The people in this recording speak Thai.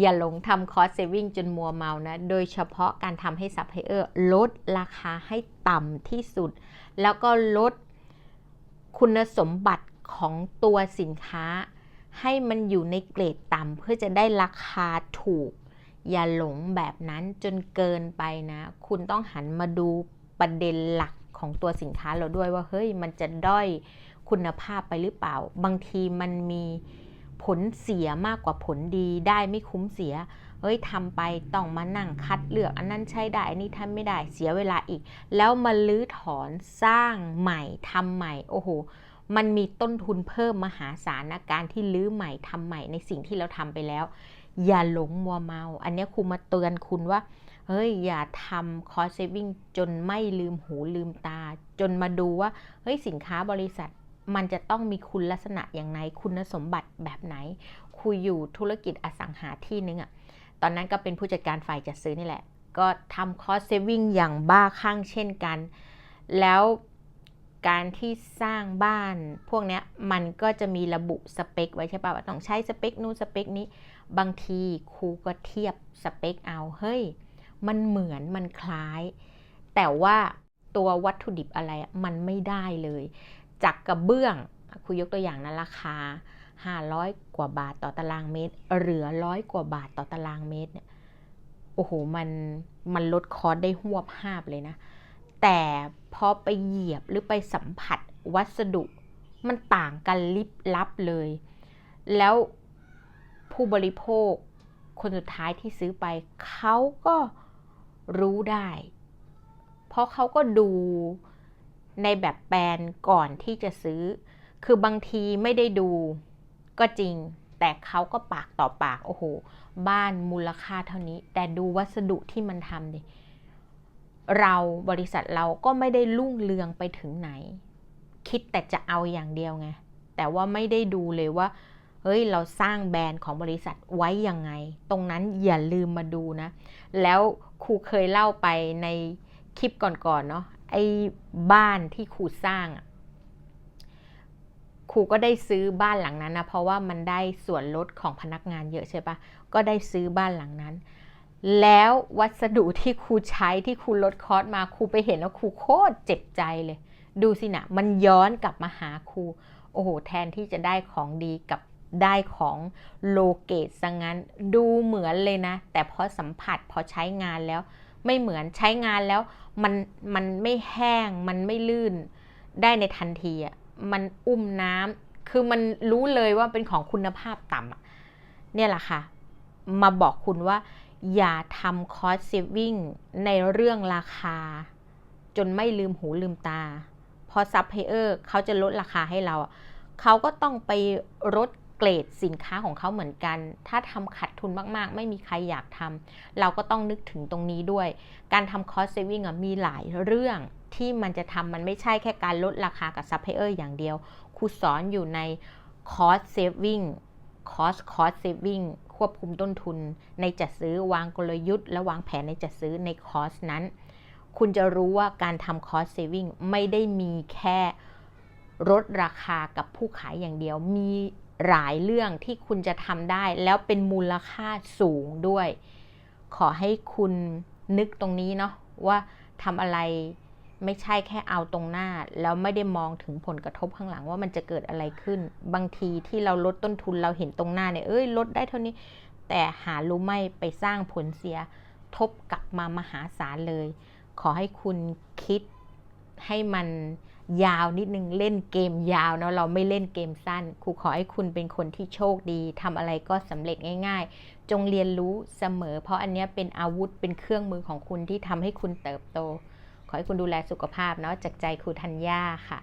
อย่าหลงทำคอสเซวิ่งจนมัวเมานะ โดยเฉพาะการทำให้ซัพพลายเออร์ลดราคาให้ต่ำที่สุด แล้วก็ลดคุณสมบัติของตัวสินค้า ให้มันอยู่ในเกรดต่ำเพื่อจะได้ราคาถูก อย่าหลงแบบนั้นจนเกินไปนะ คุณต้องหันมาดูประเด็นหลักของตัวสินค้าเราด้วยว่าเฮ้ยมันจะด้อยคุณภาพไปหรือเปล่า บางทีมันมี ผลเสียมากกว่าผลดีได้ไม่คุ้มเสียเฮ้ยทำไปต้องมานั่งคัดเลือกอันนั้นใช้ได้อันนี้ทำไม่ได้เสียเวลาอีก แล้วมาลื้อถอนสร้างใหม่ทำใหม่ โอ้โห มันมีต้นทุนเพิ่มมหาศาลนะการที่ลื้อใหม่ทำใหม่ในสิ่งที่เราทำไปแล้ว อย่าหลงมัวเมา อันนี้ครูมาเตือนคุณว่าเฮ้ย อย่าทำคอร์สเซฟิงจนไม่ลืมหูลืมตา จนมาดูว่า เฮ้ย สินค้าบริษัท มันจะต้องมีคุณลักษณะอย่างไรคุณสมบัติแบบไหน คุยอยู่ธุรกิจอสังหาที่นึงอะ่ะ ตอนนั้นก็เป็นผู้จัดการฝ่ายจัดซื้อนี่แหละ ก็ทำคอร์สเซฟิงอย่างบ้าคลั่งเช่นกัน แล้วการที่สร้างบ้านพวกนี้มันก็จะมีระบุสเปคไว้ใช่ป่ะว่าต้องใช้สเปคนู้นสเปคนี้ บางทีครูก็เทียบสเปคเอา เฮ้ย มันเหมือนมันคล้าย แต่ว่าตัววัตถุดิบอะไรมันไม่ได้เลย จากกระเบื้องครูยกตัวอย่างนะราคา 500 กว่าบาทต่อตารางเมตร เหลือร้อยกว่าบาทต่อตารางเมตรเนี่ยโอ้โหมันมันลดคอสได้หวบห้าบเลยนะ แต่พอไปเหยียบหรือไปสัมผัสวัสดุมันต่างกันลิบลับเลย แล้วผู้บริโภคคนสุดท้ายที่ซื้อไปเขาก็รู้ได้ เพราะเขาก็ดู ในแบบแปลนก่อนที่จะซื้อ คือบางทีไม่ได้ดูก็จริง แต่เขาก็ปากต่อปาก โอ้โห บ้านมูลค่าเท่านี้ แต่ดูวัสดุที่มันทำดิ เราบริษัทเราก็ไม่ได้รุ่งเรืองไปถึงไหน คิดแต่จะเอาอย่างเดียวไง แต่ว่าไม่ได้ดูเลยว่า เฮ้ย เราสร้างแบรนด์ของบริษัทไว้ยังไง ตรงนั้นอย่าลืมมาดูนะ แล้วครูเคยเล่าไปในคลิปก่อนๆเนาะ ไอ้บ้านที่ครูสร้างอะครูก็ได้ซื้อบ้านหลังนั้นนะเพราะว่ามันได้ส่วนลดของพนักงานเยอะใช่ปะก็ได้ซื้อบ้านหลังนั้น แล้ววัสดุที่ครูใช้ที่ครูลดคอสมาครูไปเห็นแล้วครูโคตรเจ็บใจเลย ดูสินะมันย้อนกลับมาหาครูโอ้โหแทนที่จะได้ของดีกับได้ของโลเกตซะงั้น ดูเหมือนเลยนะ แต่พอสัมผัสพอใช้งานแล้ว ไม่เหมือนใช้งานแล้วมันมันไม่แห้ง มันไม่ลื่นได้ในทันทีอะมันอุ้มน้ำคือมันรู้เลยว่าเป็นของคุณภาพต่ำเนี่ยแหละค่ะ มาบอกคุณว่า อย่าทำคอร์สเซฟวิ่งในเรื่องราคา จนไม่ลืมหูลืมตา พอซัพพลายเออร์เขาจะลดราคาให้เรา เขาก็ต้องไปลด เกรดสินค้าของเขาเหมือนกัน ถ้าทำขัดทุนมากๆ ไม่มีใครอยากทำเราก็ต้องนึกถึงตรงนี้ด้วย การทำคอสเซฟิงมีหลายเรื่องที่มันจะทำมันไม่ใช่แค่การลดราคากับซัพพลายเออร์อย่างเดียวครูสอนอยู่ในคอสเซฟิงคอสคอสเซฟิงควบคุมต้นทุนในจัดซื้อวางกลยุทธ์ และวางแผนในจัดซื้อในคอสนั้น คุณจะรู้ว่าการทำคอสเซฟิงไม่ได้มีแค่ลดราคากับผู้ขายอย่างเดียวมี หลายเรื่องที่คุณจะทำได้แล้วเป็นมูลค่าสูงด้วย ขอให้คุณนึกตรงนี้เนาะว่าทำอะไรไม่ใช่แค่เอาตรงหน้า แล้วไม่ได้มองถึงผลกระทบข้างหลังว่ามันจะเกิดอะไรขึ้น บางทีที่เราลดต้นทุนเราเห็นตรงหน้าเนี่ยเอ้ยลดได้เท่านี้ แต่หารู้ไม่ไปสร้างผลเสีย ทบกลับมามหาศาลเลย ขอให้คุณคิดให้มัน ยาวนิดนึงเล่นเกมยาวเนาะเราไม่เล่นเกมสั้นครูขอให้คุณเป็นคนที่โชคดีทำอะไรก็สำเร็จง่าย ๆ จงเรียนรู้เสมอ เพราะอันนี้เป็นอาวุธเป็นเครื่องมือของคุณที่ทำให้คุณเติบโต ขอให้คุณดูแลสุขภาพเนาะจากใจครูธัญญาค่ะ